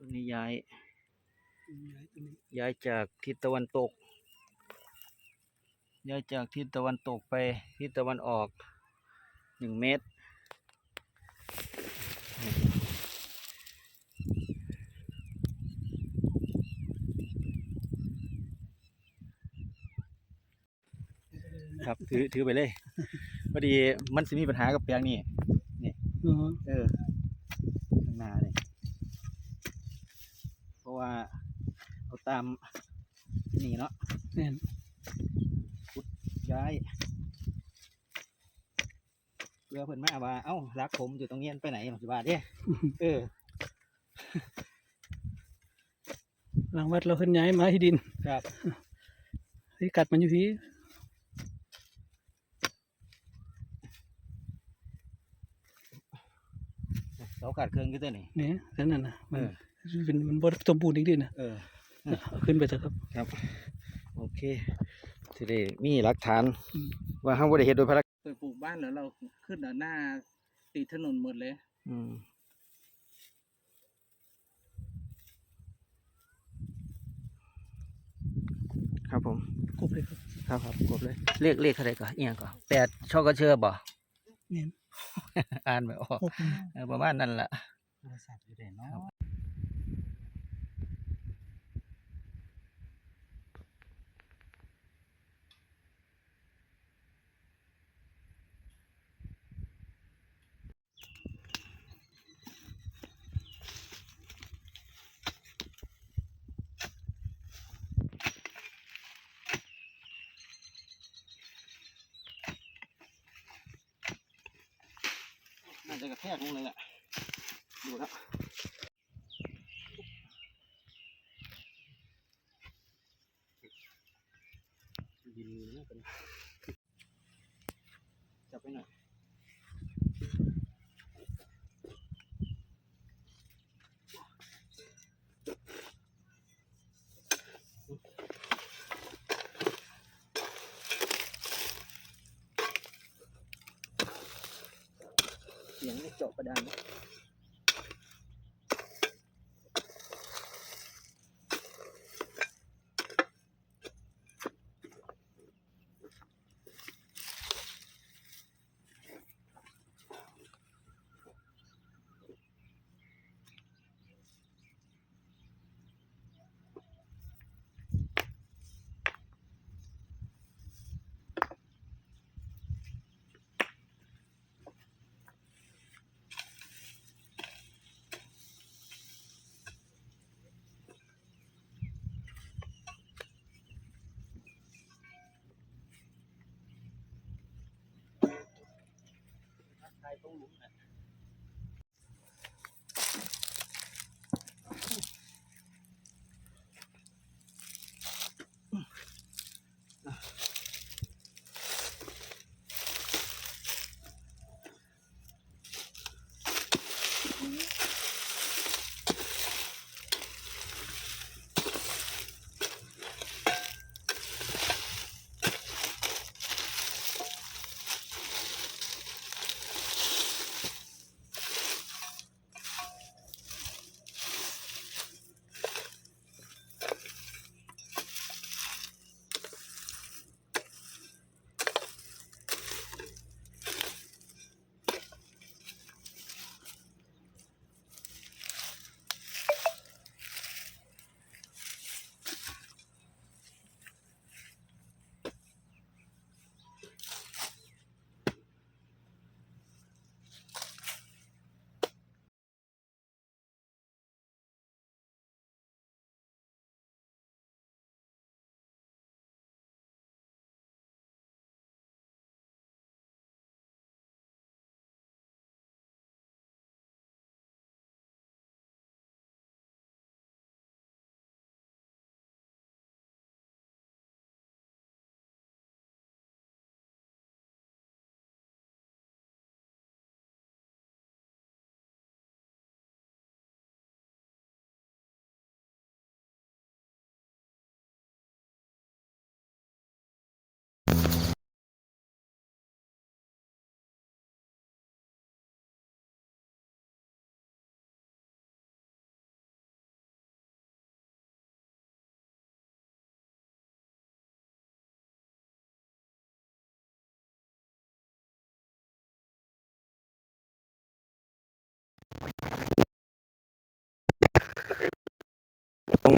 ตัวนี้ย้ายย้ายตัวนี้ย้ายจากทิศตะวันตก ย้ายจากทิศตะวันตกไปทิศตะวันออกหนึ่งเมตร ครับถือถือไปเลยพอดีมันจะมีปัญหากับแปลงนี่อ๋อเออข้างหน้าเลยเพ ราะว่าเอาตามนี่เนาะแม่นย้ายเรือเพิ่นมาว่า เอ้ารักผมอยู่ตรงนี้ไปไหนปัจจุบันเด้เออหลังวัดเราขึ้นย้ายมาที่ดินครับที่กัดมันอยู่ที่เสาขาดเครื่องก็ตัวนี่เนี่ยนั่นน่ะนะมัน เออเป็นมันบดสมบูรณ์อีกด้วยนะเออเอาขึ้นไปเถอะครับ ครับ โอเคทีนี้มีหลักฐานอืมว่าเขาบ่ได้เฮ็ดโดยพระเคยปลูกบ้านแล้วเราขึ้นหน้าติดถนนหมดเลย อืมครับผมกบเลยครับครับครับครบเลยเรียกเรียกอะไรก่อนเอียงก่อนแปดช่อกระเชื่อบ่เนี่ยอ่านไม่ออกกบเออประมาณนั้นล่ะโทรศัพท์อยู่ไหนเนาะ น่าจะกระแทกลงเลยแหละดูแล้วดินน่าเป็นจับไปหน่อย เสียงเจาะกระดาน ใคร এবং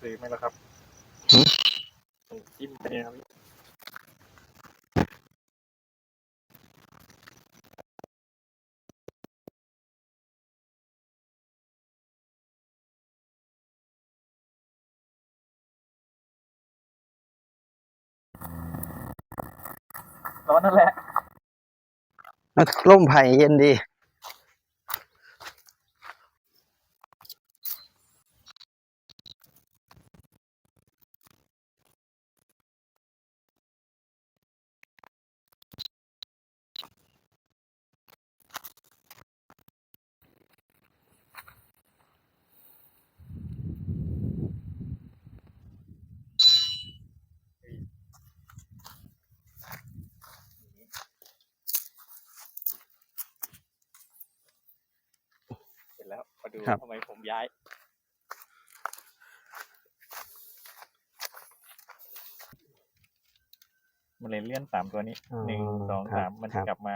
ซื้อไหมล่ะครับจิ้มไปเนี่ยครับร้อนนั่นแหละร่มไผ่เย็นดี มาดูครับทำไมผมย้าย มันเลยเลื่อนสามตัวนี้อ๋อหนึ่งสองครับสามมันครัจะบกลับมา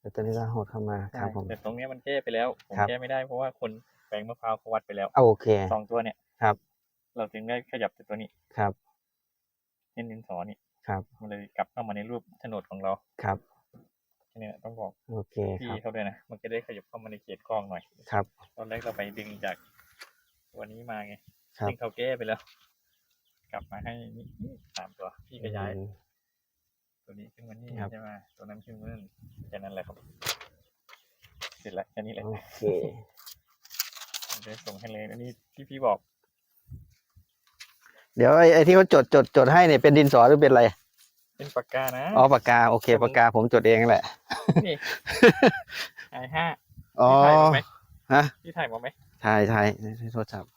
เดี๋ยวตอนนี้ก็หดเข้ามาครับผม แต่ตรงเนี้ยมันแก้ไปแล้ว ผมครับ แก้ไม่ได้เพราะว่าคนแปลงมะพร้าวเขาวัดไปแล้วเอาโอเค สองตัวเนี่ยครับ เราจึงได้ขยับแต่ตัวนี้ครับ เน้นดินสอนี่ครับ มันเลยกลับเข้ามาในรูปโฉนดของเรา ครับ แค่นี้แหละต้องบอกโอเคพี่ครับเขาด้วยนะ มันจะได้ขยับเข้ามาในเขตคลองหน่อยครับ ตอนแรกเราไปดึงจากตัวนี้มาไงครับซึ่งเขาแก้ไปแล้ว กลับมาให้นี่สามตัวพี่ก็ย้ายอืมตัวนี้ขึ้นมานี่ครับใช่ไหมตัวนั้นขึ้นมานั่นแค่นั้นแหละครับเสร็จแล้วแค่นี้แหละโอเคผมจะส่งให้เลยอันนี้ที่พี่บอก เดี๋ยวไอ้ไอ้ที่เขาจดจดจดให้เนี่ยเป็นดินสอหรือเป็นอะไร เป็นปากกานะ อ๋อปากกาโอเคปากกาผมจดเองแหละนี่ไอห้าอ๋อพี่ถ่ายมาไหมฮะพี่ถ่ายมาไหมใช่ใช่ในโทรศัพท์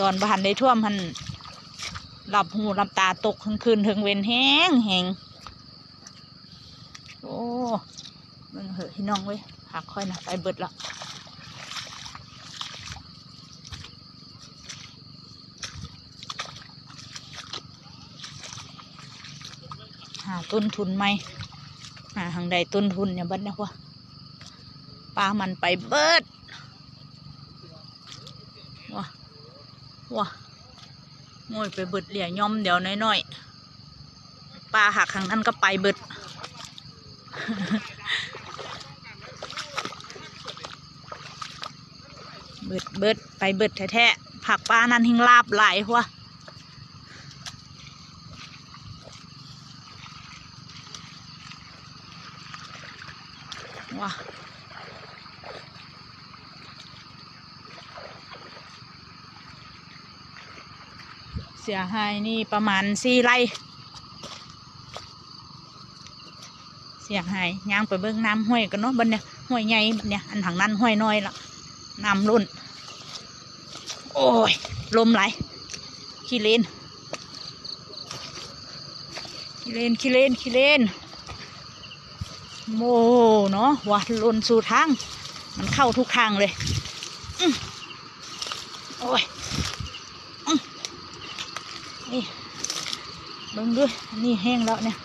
ตอนบ้านได้ท่วมมันหลับหูหลับตาตกทั้งคืนถึงเวนแห้งแหงโอ้มันเหอะพี่น้องเว้ยหักค่อยนะไปเบิดละหาต้นทุนไหมหาทางใดต้นทุนเนี่ยเบัดนะวะปลามันไปเบิดว้า ว้าโง่ยไปเบิดเหลี่ยย่อมเดี๋ยวน้อยๆปลาหักขังนั้นก็ไปเบิดเบิดเบิดไปเบิดแท้ๆผักปลานั้นหิงลาบหลายหัวว้าเสียหายนี่ประมาณสี่ไร่เสียหายย่างไปเบิ่งน้ำห้วยกันเนาะบันเนี่ยห้วยใหญ่บัดเนี่ยอันทางนั้นห้วยน้อยละน้ำล้นโอ้ยลมไหลขี้เลนขี้เลนขี้เลนขี้เลนโมเนาะว่าล้นสู่ทาง มันเข้าทุกทางเลยอื้อโอ้ยอื้อนี่เบิ่งด้วยนี่แห้งแล้วเนี่ย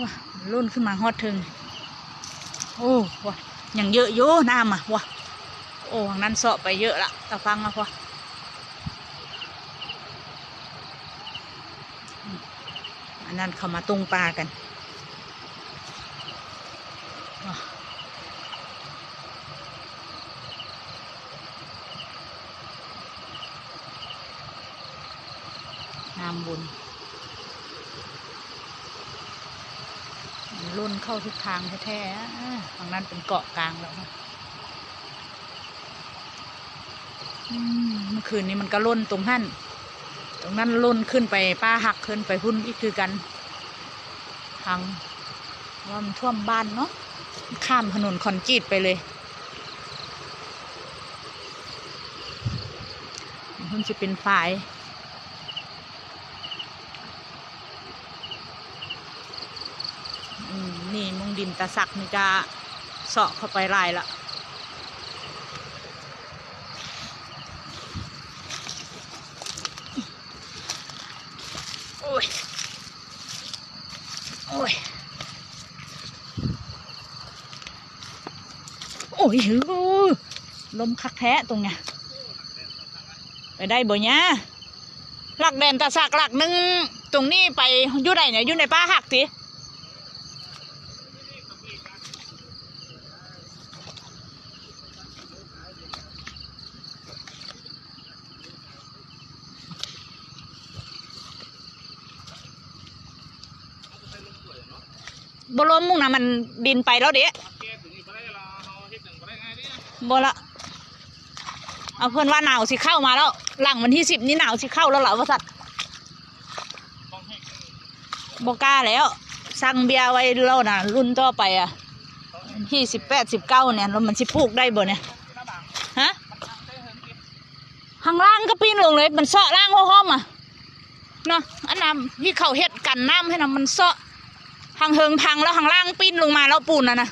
ว้ารุ่นขึ้นมาฮอดถึง โอ้ว้าอย่างเยอะโยน้ำอะว้าโอ้ทางนั้นเสาะไปเยอะละตะฟังอะว้าอันนั้นเขามาตรงปลากันว้าน้ำบุญ มัน ล่นเข้าทุกทางแท้ๆอ่าฝั่งนั้นเป็นเกาะกลางแล้วเมื่อคืนนี้มันก็ล่นตรงนั้นตรงนั้นล่นขึ้นไปป้าหักขึ้นไปพุ่นอีกคือกันทางว่ามันท่วมบ้านเนาะข้ามถนนคอนกรีตไปเลยมันจะเป็นฝาย อืมนี่มุงดิน ตะสักนี่ก็เสาะเข้าไปลายละโอ้ย โอ้ย โอ้ยหือลมคักแท้ตรงเนี้ยไปได้บ่เนี่ยหลักแดนตะสักหลักหนึ่งตรงนี้ไปอยู่ไหนเนี่ยอยู่ในป้าหักติ บล้มมุ่งนะมันดินไปแล้วเด้บละเอาเพื่อนว่าหนาวสิเข้ามาแล้ว หลังวันที่สิบนี่หนาวสิเข้าแล้วเหรอวะสัตว์บก้าแล้ว สั่งเบียร์ไว้แล้วนะรุ่นต่อไปอะที่สิบแปดสิบเก้าเนี่ยแล้วมันสิปลูกได้บ่เนี่ยฮะข้างล่างก็ปีนลงเลย มันเสาะล่างหัวห้อมอะเนาะอันนั้นที่เขาเฮ็ดกันน้ำให้นะมันเสาะ ทางเฮิงพังแล้วทางล่างปิ้นลงมาแล้วปูนน่ะนะ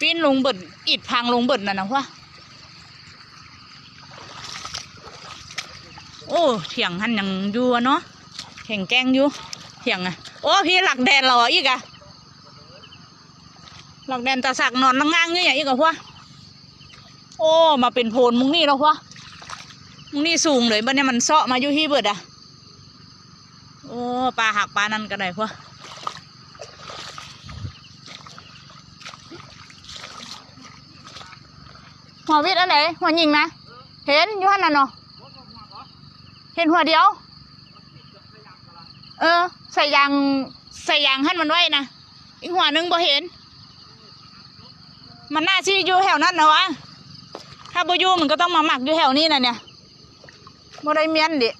ปิ้นลงเบิดอิดพังลงเบิดน่ะนะวะโอ้เถียงหันยังอยู่เนาะเถียงแกงอยู่เถียงอะโอ้พี่หลักแดนเราอะอีกอะหลักแดนตาสักนอนนั่งง่างอยู่อย่างอีกอะพวะ โอ้ มาเป็นโพนมุงนี่แล้ววะมุงนี่สูงเลยบันเนี่ยมันเซาะมาอยู่ที่เบิดอะ โอ้ปลาหักปลานั่นก็ได้พวะหัววิทย์อันไหนหัวยิงนะเห็นอยู่หันน่ะเนาะเห็นหัวเดียว เออ ใส่ยางใส่ยางให้มันไว้นะอีกหัวหนึงบ่เห็น มันน่าชี้อยู่แถวนั้นนะวะ ถ้าบอยู่มันก็ต้องมาหมักอยู่แถวนี้นะเนี่ยบ่ได้เมียนดิ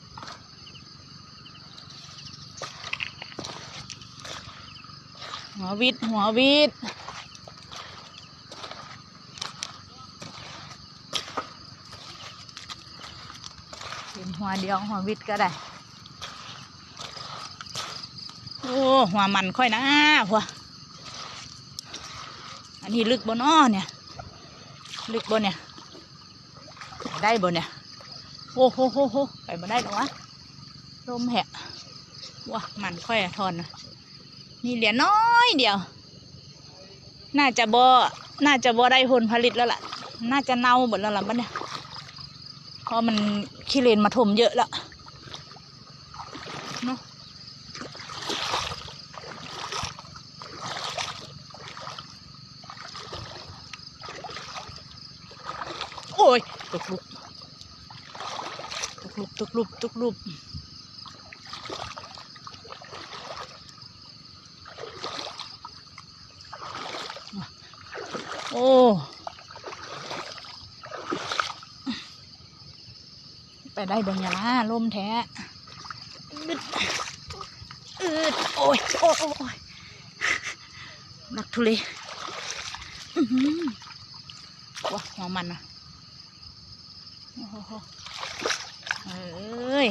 หัววิดหัววิดเป็นหัวเดียวหัววิดก็ได้ โอ้หัวมันค่อยนะหัวอันนี้ลึกบนอ้อเนี่ย ลึกบนเนี่ย ได้บ่เนี่ยโอ้โหโหโหไปบ่ได้หรอวะลมแหะว้ามันค่อยทอนนะมีเหรียญน้อยเดียว น่าจะบ่น่าจะบ่ได้ผลผลิตแล้วล่ะ น่าจะเน่าหมดแล้วล่ะบ้านเนี่ยเพราะมันขี้เลนมาถมเยอะแล้วเนาะโอ้ยตกลุก ตุกลุกลุบตุกลุบโอ้ไปได้บนยาล่าลมแท้อึดอึดโอ้ยโอ้ยหนักทุเลว้าหัวมันนะโอ้โห เอ้ย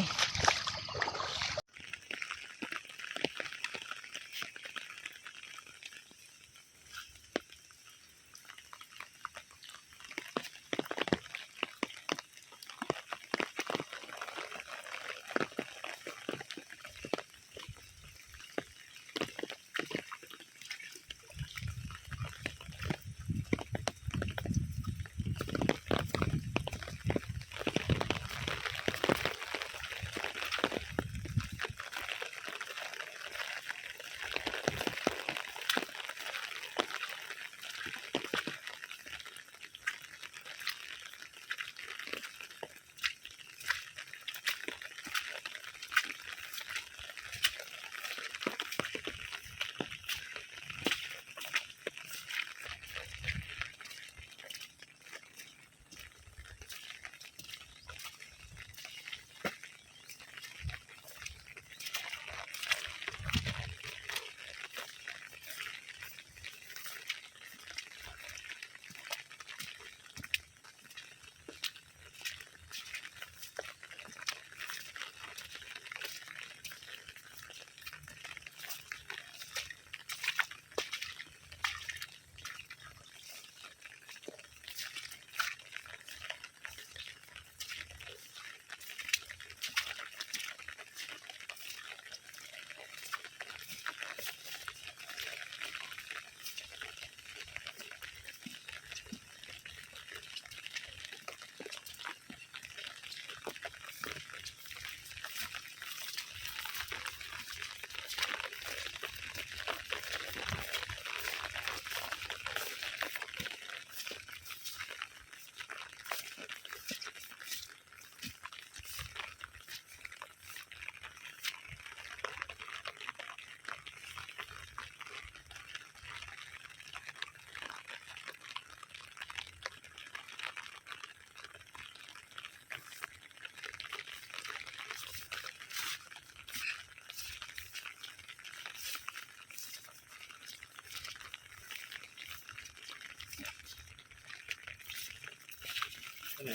นี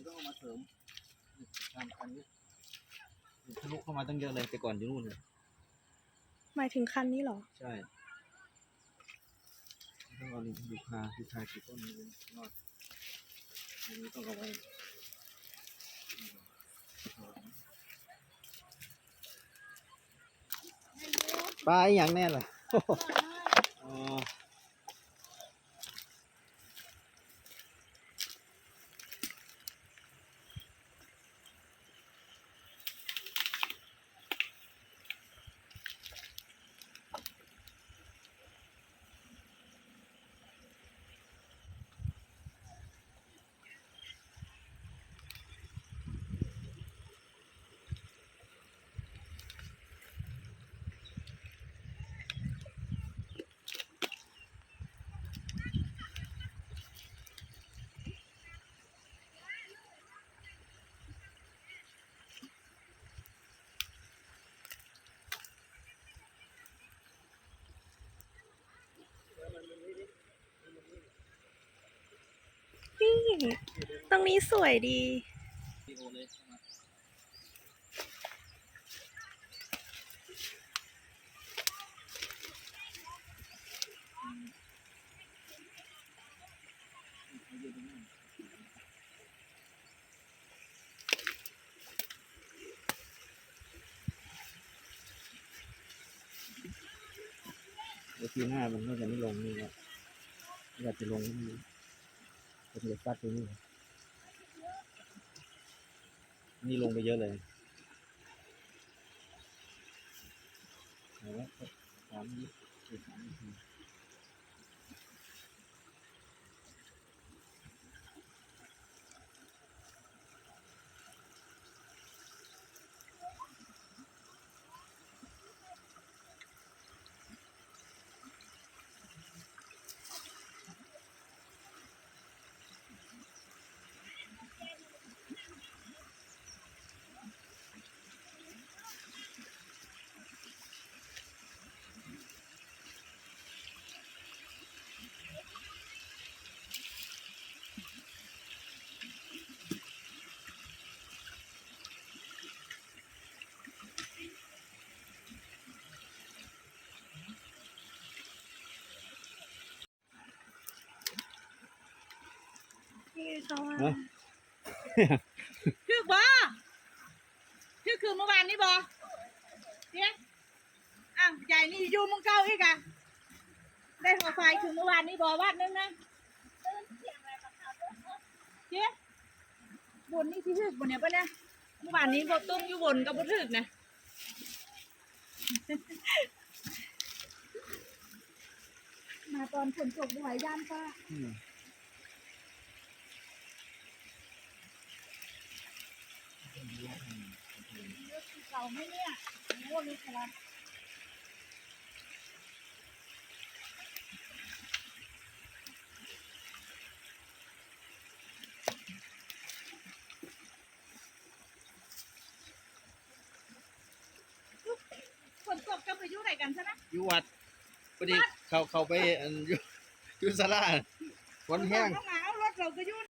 ่ต้องเอามาเสริมตามคันนี้ทะลุเข้ามาตั้งเยอะเลยแต่ก่อนอยู่นู่นเลยหมายถึงคันนี้เหรอ ใช่ต้องเอาลิงดูคาดูคากี่ต้นนี้รอดอันนี้ต้องเอาไว้ปลาอหย่างแน่เลย ตรงนี้สวยดี เดี๋ยวปีหน้ามันก็จะไม่ลงนี่แล้วอยากจะลงนี่ เป็นเหล็กฟัดตรงนี้ นี่ลงไปเยอะเลยเอาละสามนิดอีกสามนาที คือบ่คือคือเมื่อวานนี้บ่เนี่ยอ้าวใหญ่นี่อยู่เมึงเก้าอีกอะได้หัวไฟคือเมื่อวานนี้บ่วาดนึงนะเจ๊บนนี่ที่ถึกบนเนี่ยปะเนี่ยเมื่อวานนี้บ่ตุ้มอยู่บนกับบ่ถึกนะมาตอนฝนตกบ่ไหวย่านป้า อืม เก่าไหมเนี่ยโอ้ลูกอะไรฝนตกจะไปอยู่ไหนกันซะนะอยู่วัดพอดีเขาเขาไปอันอยู่อยู่ศาลาฝนแห้ง ต้องหนาวรถเราก็อยู่